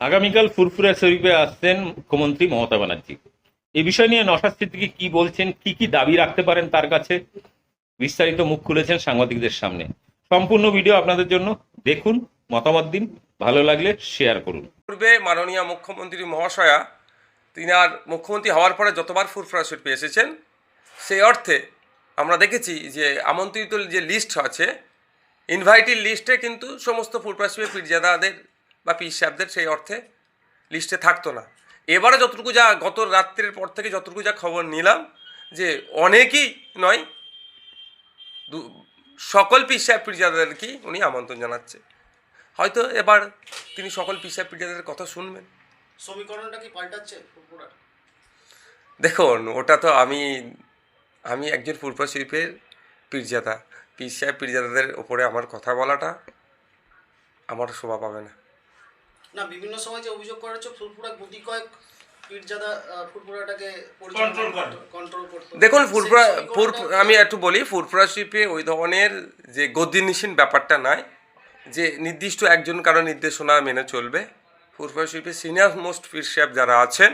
আগামীকাল ফুরফুরা শরীফে আসছেন মুখ্যমন্ত্রী মমতা ব্যানার্জি। এই বিষয় নিয়ে নশাদ সিদ্দিকি কি বলছেন, কি কি দাবি রাখতে পারেন তার কাছে, বিস্তারিত মুখ খুলেছেন সাংবাদিকদের সামনে। সম্পূর্ণ ভিডিও আপনাদের জন্য দেখুন, মতামত দিন, ভালো লাগলে শেয়ার করুন। পূর্বে মাননীয় মুখ্যমন্ত্রী মহাশয়া, তিনি আর মুখ্যমন্ত্রী হওয়ার পরে যতবার ফুরফুরা শিল্পে এসেছেন, সেই অর্থে আমরা দেখেছি যে আমন্ত্রিত যে লিস্ট আছে ইনভাইটেড লিস্টে কিন্তু সমস্ত ফুরফুরা শিল্পে পীরজাদাদের বা পীর সাহেবদের সেই অর্থে লিস্টে থাকতো না। এবারে যতটুকু যা গত রাত্রের পর থেকে যতটুকু যা খবর নিলাম যে অনেকেই নয় দু- সকল পীর সাহেব পীরজাদাদেরকেই উনি আমন্ত্রণ জানাচ্ছে। হয়তো এবার তিনি সকল পিসা পিটাদের কথা শুনবেন। সমীকরণটা কি পাল্টাচ্ছে দেখুন ওটা তো আমি আমি একজন পূর্ব শিল্পের পীরজাদা। পীর সাহেব পীরজাদাদের ওপরে আমার কথা বলাটা আমার শোভা পাবে না। না বিভিন্ন সময় যে অভিযোগ করা হচ্ছে ফুরফুরা গুটি কয়েক দেখুন ফুর আমি একটু বলি ফুরফুরা শিল্পে ওই ধরনের যে গদ্যনিসীন ব্যাপারটা নাই যে নির্দিষ্ট একজন কারও নির্দেশনা মেনে চলবে। ফুরফুরা শিল্পে সিনিয়র মোস্ট পীর সাহেব যারা আছেন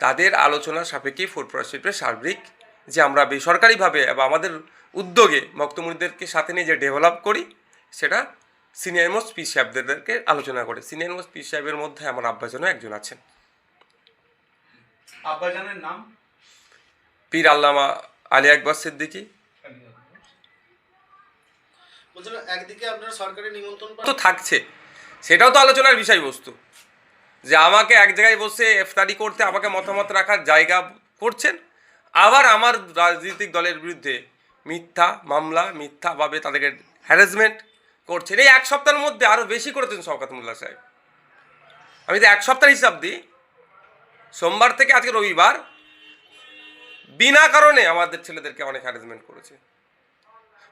তাদের আলোচনা সাপেক্ষে ফুরফুরা শিল্পের সার্বিক যে আমরা বেসরকারিভাবে বা আমাদের উদ্যোগে ভক্তমুনিদেরকে সাথে নিয়ে যে ডেভেলপ করি সেটা সিনিয়র মোস্ট পীর সাহেবদেরকে আলোচনা করে। সিনিয়র মোস্ট পীর সাহেবের মধ্যে আমার আব্বাজনও একজন আছেন। আব্বাজানের নাম? পীর আল্লামা আলী আকবর সিদ্দিকী। একদিকে আপনারা সরকারি নিমন্ত্রণ তো থাকছে। সেটাও তো আলোচনার বিষয়বস্তু। যে আমাকে এক জায়গায় বসে ইফতারি করতে আমাকে মতামত রাখার জায়গা করছেন আবার আমার রাজনৈতিক দলের বিরুদ্ধে মিথ্যা মামলা মিথ্যাভাবে তাদেরকে হ্যারাসমেন্ট করছেন। এই এক সপ্তাহের মধ্যে আরও বেশি করেছেন শওকাত মোল্লা সাহেব। আমি তো এক সপ্তাহ হিসাব দিই সোমবার থেকে আজকে রবিবার বিনা কারণে আমাদের ছেলেদেরকে অনেক হ্যারাসমেন্ট করেছে।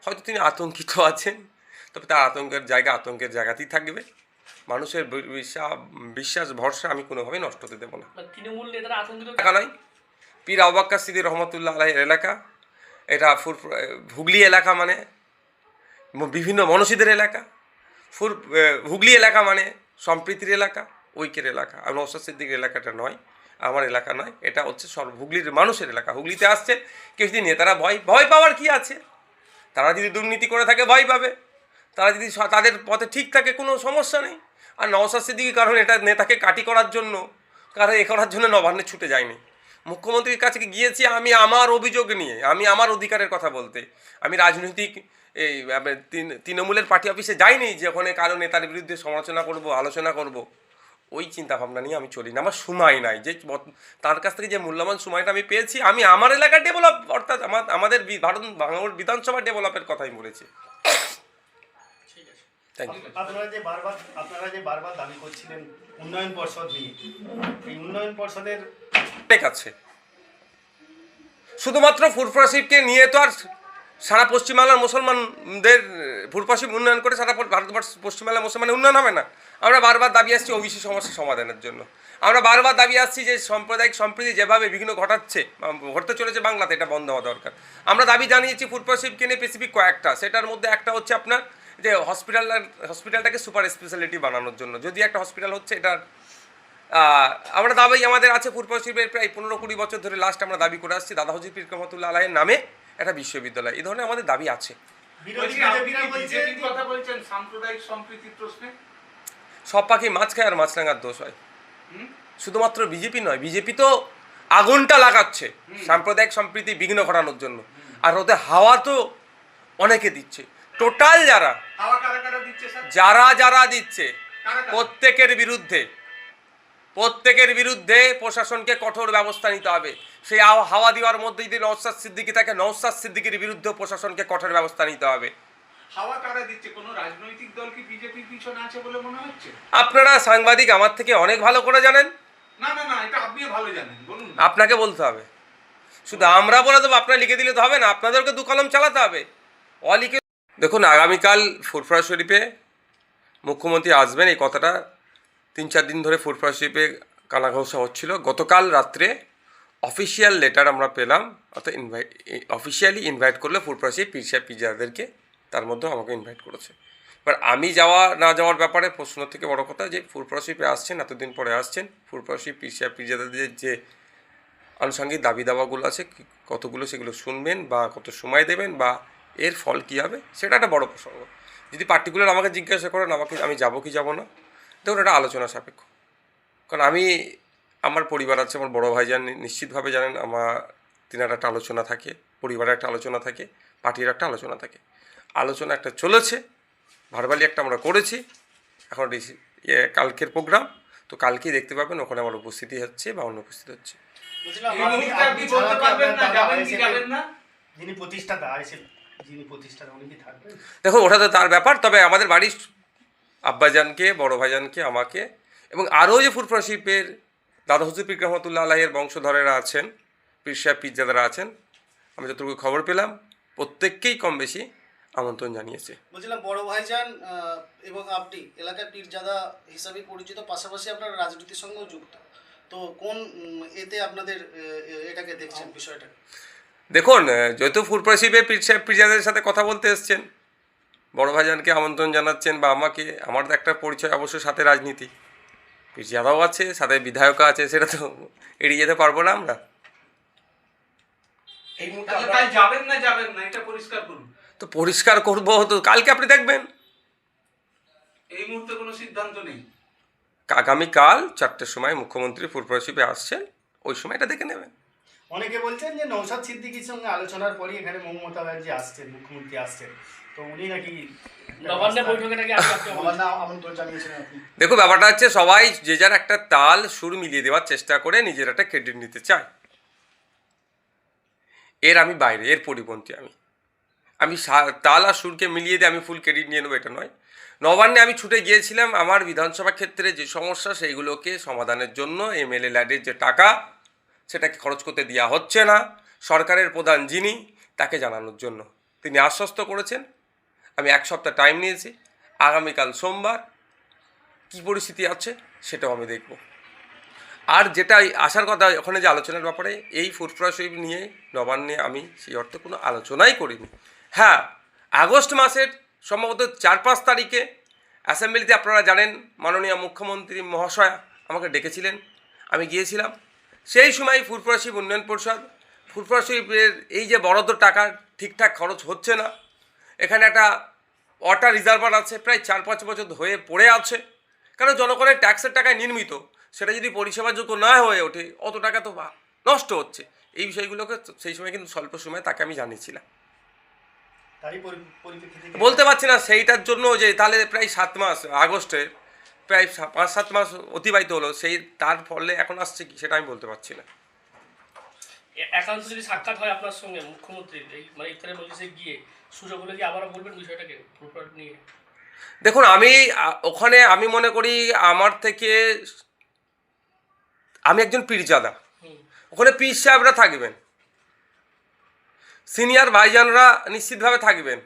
হয়তো তিনি আতঙ্কিত আছেন তবে তার আতঙ্কের জায়গা আতঙ্কের জায়গাতেই থাকবে। মানুষের বিশ্বাস বিশ্বাস ভরসা আমি কোনোভাবেই নষ্ট হতে দেবো না। তৃণমূল নেতারা আতঙ্কিত এলাকা নয়। পীর আবাক্কা সিদ্দির রহমতুল্লাহ আলাহের এলাকা। এটা ফুর হুগলি এলাকা মানে। বিভিন্ন মনসিদের এলাকা এ, হুগলি এলাকা মানে সম্প্রীতির এলাকা ঐক্যের এলাকা। আর নৌসাদ সিদ্দিকের এলাকাটা নয় আমার এলাকা নয় এটা হচ্ছে সর্ব হুগলির মানুষের এলাকা। হুগলিতে আসছে যদি নেতারা ভয় ভয় পাওয়ার কি আছে? তারা যদি দুর্নীতি করে থাকে ভয় পাবে। তারা যদি তাদের পথে ঠিক থাকে কোনো সমস্যা নেই। আর নওসাদ সিদ্দিকি কারণ এটা নেতাকে কাটি করার জন্য কারণ এ করার জন্য নবান্নে ছুটে যায়নি। মুখ্যমন্ত্রীর কাছে গিয়েছি আমি আমার অভিযোগ নিয়ে আমি আমার অধিকারের কথা বলতে। আমি রাজনৈতিক এই তৃণমূলের পার্টি অফিসে যাইনি যে ওখানে কারও নেতার বিরুদ্ধে সমালোচনা করব আলোচনা করব। ওই চিন্তা ভাবনা নিয়ে আমি চলি না আমার সময় নাই। যে তার কাছ থেকে যে মূল্যবান সময়টা আমি পেয়েছি আমি আমার এলাকার ডেভেলপ অর্থাৎ আমার আমাদের ভারত বাংলার বিধানসভা ডেভেলপের কথাই বলেছি। ঠিক আছে। থ্যাংক ইউ আপনারা যে বারবার আপনারা যে বারবার দাবি করছিলেন উন্নয়ন পর্ষদ নিয়ে এই উন্নয়ন পর্ষদের অনেক আছে। শুধুমাত্র নিয়ে তো আর সারা পশ্চিমবাংলার মুসলমানদের ফুরফুরাশিপ উন্নয়ন করে সারা ভারতবর্ষ পশ্চিমবাংলার মুসলমানের উন্নয়ন হবে না? আমরা বারবার দাবি আসছি ওবিসি সমস্যা সমাধানের জন্য। আমরা বারবার দাবি আসছি যে সাম্প্রদায়িক সম্প্রীতি যেভাবে বিঘ্ন ঘটাচ্ছে ঘটতে চলেছে বাংলাতে, এটা বন্ধ হওয়া দরকার। আমরা দাবি জানিয়েছি ফুরফুরাশিপকে নিয়ে স্পেসিফিক কয়েকটা। সেটার মধ্যে একটা হচ্ছে আপনার যে হসপিটাল হসপিটালটাকে সুপার স্পেশালিটি বানানোর জন্য। যদি একটা হসপিটাল হচ্ছে এটার আমরা দাবি আমাদের আছে শিল্পের প্রায় পনেরো কুড়ি বছর ধরে লাস্ট আমরা দাবি করে আসছি। দাদা হজির পীর আলাহের নামে। একটা বিশ্ববিদ্যালয় এই ধরনের আমাদের দাবি আছে। সব পাখি মাছ খায় আর মাছরাঙার দোষ হয়। শুধুমাত্র বিজেপি নয় বিজেপি তো আগুনটা লাগাচ্ছে সাম্প্রদায়িক সম্প্রীতি বিঘ্ন ঘটানোর জন্য। আর ওদের হাওয়া তো অনেকে দিচ্ছে। টোটাল যারা হাওয়া কারা কারা দিচ্ছে স্যার? যারা যারা দিচ্ছে কারা কারা? প্রত্যেকের বিরুদ্ধে প্রত্যেকের বিরুদ্ধে প্রশাসনকে কঠোর ব্যবস্থা নিতে হবে। সেই হাওয়া দেওয়ার মধ্যে যদি নৌসাদ সিদ্দিকি থাকে নৌসাদ সিদ্দিকির বিরুদ্ধে প্রশাসনকে কঠোর ব্যবস্থা নিতে হবে। হাওয়া কারা দিচ্ছে? কোনো রাজনৈতিক দল কি বিজেপির পিছনে আছে বলে মনে হচ্ছে? আপনারা সাংবাদিক আমার থেকে অনেক ভালো করে জানেন। না না না এটা আপনিও ভালো জানেন বলুন আপনাকে বলতে হবে। শুধু আমরা বলে দেবো আপনারা লিখে দিলে তো হবে না আপনাদেরকে দু কলম চালাতে হবে। অলিখে দেখুন আগামীকাল ফুরফুরা শরীফে মুখ্যমন্ত্রী আসবেন এই কথাটা তিন চার দিন ধরে ফুরফুরা শরীফে কানাঘোষা হচ্ছিল। গতকাল রাত্রে অফিসিয়াল লেটার আমরা পেলাম, অর্থাৎ ইনভাইট অফিসিয়ালি ইনভাইট করলে শরীফ পীর সাহেব পিজাদেরকে তার মধ্যে আমাকে ইনভাইট করেছে। এবার আমি যাওয়া, না যাওয়ার ব্যাপারে প্রশ্ন থেকে বড় কথা যে ফুরফরাশিপে আসছেন, এতদিন পরে আসছেন ফুরফরাশিপ পিসিয়া পিজাদাদের যে আনুষঙ্গিক দাবি দাওয়াগুলো আছে কতগুলো সেগুলো শুনবেন বা কত সময় দেবেন বা এর ফল কী হবে, সেটা একটা বড় প্রসঙ্গ। যদি পার্টিকুলার আমাকে জিজ্ঞাসা করেন, আমাকে, আমি যাব কি যাব না দেখুন এটা আলোচনা সাপেক্ষ। কারণ আমি আমার পরিবার আছে আমার বড় ভাইজান নিশ্চিতভাবে জানেন আমার তিনার একটা আলোচনা থাকে পরিবারের একটা আলোচনা থাকে পার্টির একটা আলোচনা থাকে। আলোচনা একটা চলেছে ভারবালি একটা আমরা করেছি এখন ইয়ে কালকের প্রোগ্রাম তো কালকেই দেখতে পাবেন ওখানে আমার উপস্থিতি হচ্ছে বা অনুপস্থিত হচ্ছে। দেখুন ওটা তো তার ব্যাপার তবে আমাদের বাড়ির আব্বাজানকে বড় ভাইজানকে আমাকে এবং আরও যে ফুরফুরা শিল্পের দাদা হুজুর পিক রহমতুল্লাহ আলাহের বংশধরেরা আছেন পীর সাহেব পিরজাদারা আছেন আমি যতটুকু খবর পেলাম প্রত্যেককেই কম বেশি আমন্ত্রণ জানিয়েছে। বলছিলাম বড় ভাইজান এবং আপনি এলাকার পীরজাদা হিসাবে পরিচিত পাশাপাশি আপনারা রাজনীতির সঙ্গেও যুক্ত। তো কোন এতে আপনাদের এটাকে দেখছেন বিষয়টা দেখুন যেহেতু শিল্পে পীর সাহেব পিরজাদের সাথে কথা বলতে এসছেন বড় ভাইজানকে আমন্ত্রণ জানাচ্ছেন বা আমাকে আমার তো একটা পরিচয় অবশ্যই সাথে রাজনীতি। পিরজাদাও আছে সাথে বিধায়কও আছে সেটা তো এড়িয়ে যেতে পারব না আমরা। তাহলে কাল যাবেন না যাবেন না? এটা পরিষ্কার করুন। তো পরিষ্কার করব তো কালকে আপনি দেখবেন। এই মুহূর্তে কোনো সিদ্ধান্ত নেই। আগামীকাল চারটের সময় মুখ্যমন্ত্রী ফুরফুরাশিপে আসছেন ওই সময় এটা দেখে নেবেন। অনেকে বলছেন যে নৌসাদ সিদ্দিকির সঙ্গে আলোচনার পরই এখানে মমতা ব্যানার্জি আসছেন মুখ্যমন্ত্রী আসছেন। দেখো ব্যাপারটা হচ্ছে সবাই যে যার একটা তাল সুর মিলিয়ে দেওয়ার চেষ্টা করে নিজের একটা ক্রেডিট নিতে চায়। এর আমি বাইরে এর পরিপন্থী আমি। আমি সা- তাল আর সুরকে মিলিয়ে দিয়ে আমি ফুল ক্রেডিট নিয়ে নেব এটা নয়। নবান্নে আমি ছুটে গিয়েছিলাম আমার বিধানসভা ক্ষেত্রে যে সমস্যা সেইগুলোকে সমাধানের জন্য এমএলএ ল্যাডের যে টাকা সেটাকে খরচ করতে দেওয়া হচ্ছে না। সরকারের প্রধান যিনি তাকে জানানোর জন্য। তিনি আশ্বস্ত করেছেন। আমি এক সপ্তাহ টাইম নিয়েছি। আগামীকাল সোমবার কী পরিস্থিতি আছে সেটাও আমি দেখব। আর যেটা আসার কথা ওখানে যে আলোচনার ব্যাপারে, এই ফুরফুরা শরীফ নিয়ে, নবান্নে আমি সেই অর্থে কোনো আলোচনাই করিনি। হ্যাঁ আগস্ট মাসের সম্ভবত চার পাঁচ তারিখে অ্যাসেম্বলিতে আপনারা জানেন, মাননীয় মুখ্যমন্ত্রী মহাশয়া আমাকে ডেকেছিলেন। আমি গিয়েছিলাম। সেই সময় ফুরফুরা শরীফ উন্নয়ন পরিষদ, ফুরফুরা শরীফের এই যে বরাদ্দ টাকা ঠিকঠাক খরচ হচ্ছে না এখানে একটা ওয়াটার রিজার্ভার আছে প্রায় চার পাঁচ বছর হয়ে পড়ে আছে। কারণ জনগণের ট্যাক্সের টাকায় নির্মিত সেটা যদি পরিষেবাযোগ্য না হয়ে ওঠে অত টাকা তো নষ্ট হচ্ছে। এই বিষয়গুলোকে সেই সময় কিন্তু স্বল্প সময়ে তাকে আমি জানিয়েছিলাম। বলতে পারছি না সেইটার জন্য যে তাহলে প্রায় সাত মাস আগস্টে প্রায় পাঁচ সাত মাস অতিবাহিত হলো সেই তার ফলে এখন আসছে কি সেটা আমি বলতে পারছি না। একান্ত যদি সাক্ষাৎ হয় আপনার সঙ্গে মুখ্যমন্ত্রীর এই মানে ইফতারের মজলিসে গিয়ে সুযোগ হলে আবারও বলবেন বিষয়টাকে নিয়ে? দেখুন আমি ওখানে আমি মনে করি আমার থেকে আমি একজন পীরজাদা। ওখানে পীর সাহেবরা থাকবেন। সিনিয়র ভাইজানরা নিশ্চিতভাবে থাকবেন।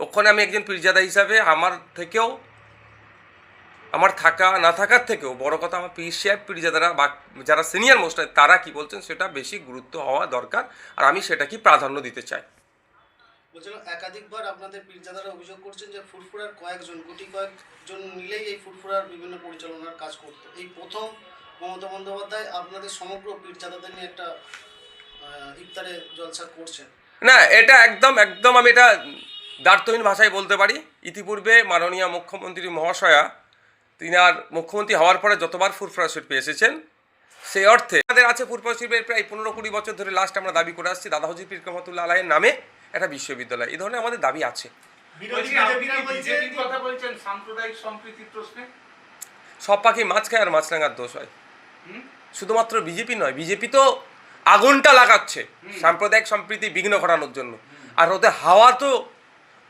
ওখানে আমি একজন পীরজাদা হিসাবে আমার থেকেও আমার থাকা না থাকার থেকেও বড় কথা আমার পীর সাহেব পীরজাদারা বা যারা সিনিয়র মোস্ট তারা কি বলছেন সেটা বেশি গুরুত্ব হওয়া দরকার। আর আমি সেটা কি প্রাধান্য দিতে চাই। বলছিলাম একাধিকবার আপনাদের পীরজাদারা অভিযোগ করছেন যে ফুরফুরার কয়েকজন, গুটি কয়েকজন মিলেই এই ফুরফুরার বিভিন্ন পরিচালনার কাজ করতো। এই প্রথম মমতা বন্দ্যোপাধ্যায় আপনাদের সমগ্র পীরজাদাদের নিয়ে একটা ইফতারে জলসা করছেন। না, এটা একদম একদম আমি এটা দ্বার্থহীন ভাষায় বলতে পারি। ইতিপূর্বে মাননীয় মুখ্যমন্ত্রী মহাশয়া, তিনি আর মুখ্যমন্ত্রী হওয়ার পরে যতবার ফুরফুরা শিল্পে এসেছেন, সেই অর্থে আমাদের আছে ফুরফুরা শিল্পের প্রায় পনেরো কুড়ি বছর ধরে লাস্ট আমরা দাবি করে আসছি। দাদা হজি পীর রহমতুল্লাহ আলাহের নামে। একটা বিশ্ববিদ্যালয় এই ধরনের আমাদের দাবি আছে। সব পাখি মাছ খায় আর মাছরাঙার দোষ হয়। শুধুমাত্র বিজেপি নয় বিজেপি তো আগুনটা লাগাচ্ছে সাম্প্রদায়িক সম্প্রীতি বিঘ্ন ঘটানোর জন্য। আর ওদের হাওয়া তো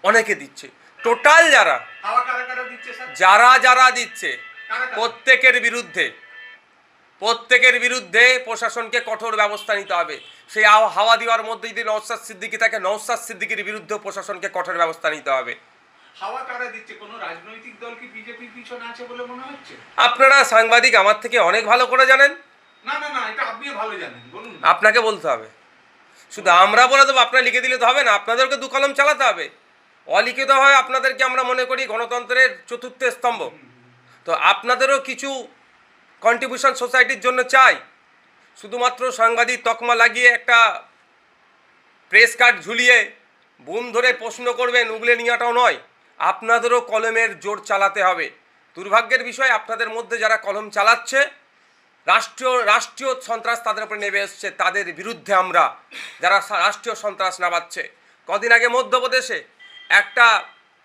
অনেকে দিচ্ছে। টোটাল যারা হাওয়া কারা কারা দিচ্ছে স্যার? যারা যারা দিচ্ছে কারা কারা? প্রত্যেকের বিরুদ্ধে প্রত্যেকের বিরুদ্ধে প্রশাসনকে কঠোর ব্যবস্থা নিতে হবে। সেই হাওয়া- দেওয়ার মধ্যে যদি নৌসাদ সিদ্দিকি থাকে নৌসাদ সিদ্দিকির বিরুদ্ধে প্রশাসনকে কঠোর ব্যবস্থা নিতে হবে। হাওয়া কারা দিচ্ছে? কোনো রাজনৈতিক দল কি বিজেপির পিছনে আছে বলে মনে হচ্ছে? আপনারা সাংবাদিক আমার থেকে অনেক ভালো করে জানেন। না না না এটা আপনিও ভালো জানেন বলুন আপনাকে বলতে হবে। শুধু আমরা বলে দেবো আপনারা লিখে দিলে তো হবে না আপনাদেরকে দু কলম চালাতে হবে। অলিখিতভাবে আপনাদেরকে আমরা মনে করি গণতন্ত্রের চতুর্থ স্তম্ভ। তো আপনাদেরও কিছু কন্ট্রিবিউশন সোসাইটির জন্য চাই। শুধুমাত্র সাংবাদিক তকমা লাগিয়ে একটা প্রেস কার্ড ঝুলিয়ে বুম ধরে প্রশ্ন করবেন, উগলে নেওয়াটাও নয়, আপনাদেরও কলমের জোর চালাতে হবে। দুর্ভাগ্যের বিষয়, আপনাদের মধ্যে যারা কলম চালাচ্ছে, রাষ্ট্রীয় রাষ্ট্রীয় সন্ত্রাস তাদের উপরে নেমে এসছে, তাদের বিরুদ্ধে আমরা, যারা রাষ্ট্রীয় সন্ত্রাস নামাচ্ছে। কদিন আগে মধ্যপ্রদেশে একটা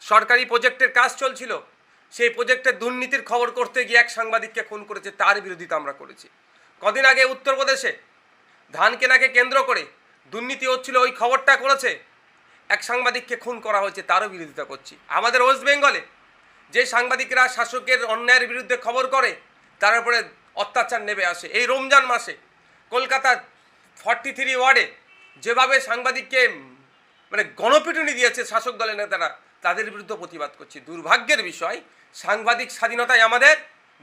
সরকারি প্রজেক্টের কাজ চলছিল সেই প্রজেক্টের দুর্নীতির খবর করতে গিয়ে এক সাংবাদিককে খুন করেছে, তার বিরোধিতা আমরা করেছি। কদিন আগে উত্তরপ্রদেশে ধান কেনাকে কেন্দ্র করে দুর্নীতি হচ্ছিল, ওই খবরটা করেছে। এক সাংবাদিককে খুন করা হয়েছে, তারও বিরোধিতা করছি। আমাদের ওয়েস্ট বেঙ্গলে যে সাংবাদিকরা শাসকের অন্যায়ের বিরুদ্ধে খবর করে, তার উপরে অত্যাচার নেমে আসে। এই রমজান মাসে কলকাতার ফর্টি থ্রি ওয়ার্ডে যেভাবে সাংবাদিককে মানে গণপিটুনি দিয়েছে শাসক দলের নেতারা, তাদের বিরুদ্ধে প্রতিবাদ করছি। দুর্ভাগ্যের বিষয়, সাংবাদিক স্বাধীনতায় আমাদের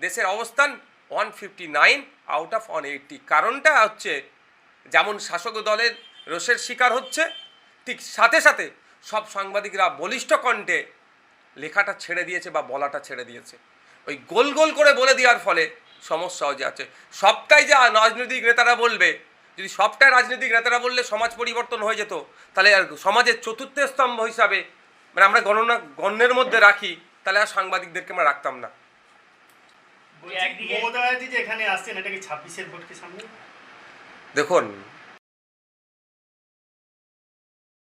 দেশের অবস্থান one fifty nine out of one eighty কারণটা হচ্ছে, যেমন শাসক দলের রোষের শিকার হচ্ছে, ঠিক সাথে সাথে সব সাংবাদিকরা বলিষ্ঠ কণ্ঠে লেখাটা ছেড়ে দিয়েছে বা বলাটা ছেড়ে দিয়েছে। ওই গোল গোল করে বলে দেওয়ার ফলে সমস্যাও যে আছে সবটাই যে রাজনৈতিক নেতারা বলবে যদি সবটাই রাজনৈতিক নেতারা বললে সমাজ পরিবর্তন হয়ে যেত তাহলে আর সমাজের চতুর্থ স্তম্ভ হিসাবে মানে আমরা গণনা গণ্যের মধ্যে রাখি তাহলে আর সাংবাদিকদেরকে আমরা রাখতাম না। দেখুন